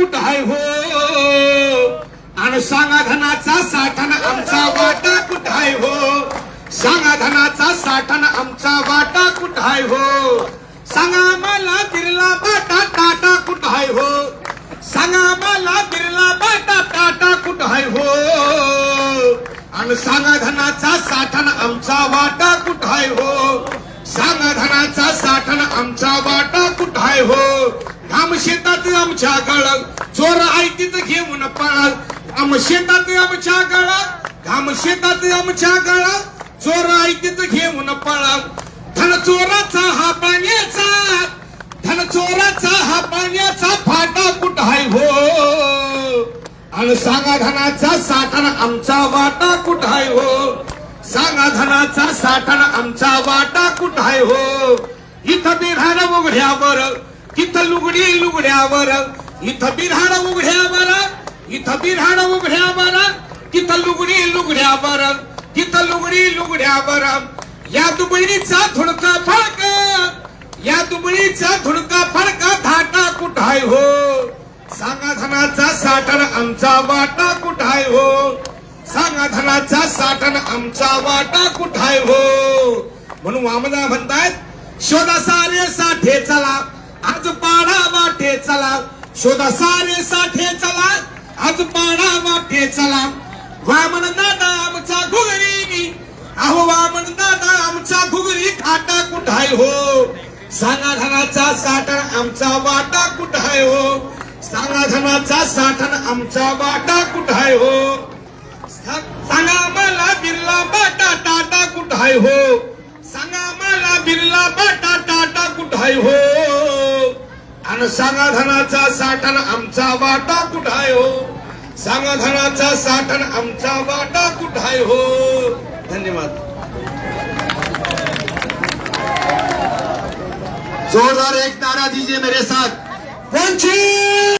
कुठं आहे हो? आणि सांगा धनाचा साठा आमचा वाटा कुठं आहे हो? सांगा धनाचा साठा आमचा वाटा कुठं आहे हो? सांगा मला बिरला बाटा टाटा कुठं आहे हो? सांगा मला बिरला बाटा टाटा कुठं आहे हो? आणि सांगा धनाचा साठा आमचा वाटा कुठं आहे हो? सांगा धनाचा साठा आमचा वाटा कुठं आहे हो? शेतात आमच्या काळात चोर आयतीच घेऊन पळाल. आम शेतात आमच्या काळात घाम शेतात आमच्या काळात चोर आयतीच घेऊन पळाल. धन चोराचा हा पाण्याचा. धन चोराचा हा पाण्याचा फाटा कुठ हाय हो? आणि सांगा धनाचा साठण आमचा वाटा कुठ आहे हो? सांगा धनाचा साठण आमचा वाटा कुठ आहे हो? इथं बिरहाड उघड्यावर लुगडी लुगड्यावर. इथं बिरहाड उघड्यावर. इथं बिरहाड उघड्यावर. तिथं लुगडी लुगड्यावर. तिथं लुगडी लुगड्यावर. या दुबळीचा थुडका फडक. या दुबळीचा थुडका फडका धाटा कुठाय हो? सांगा धनाचा साठण आमचा वाटा कुठाय हो? सांगा धनाचा साठण आमचा वाटा कुठाय हो? म्हणून वामना म्हणतायत शोधा सारे साठे चला. आज माफे चला. शोधा सारे साठे चला. आज बाणा माफे चला. वामन दादा आमचा घुगरी अहो वामन दादा आमचा घुगरी खाटा कुठाय हो? सांगा धनाचा साठण आमचा वाटा कुठाय हो? सांगा धनाचा साठण आमचा वाटा कुठाय हो? सांगा मला बिर्ला बाटा टाटा कुठाय हो? सांगा मला बिर्ला बाटा टाटा कुठाय आहे हो? आणि सांगा धनाचा साठण आमचा वाटा कुठं आहे हो? सांगा धनाचा साठण आमचा वाटा कुठं आहे हो? धन्यवाद. जोरदार एक नारा दीजिए मेरे साथ. वंचित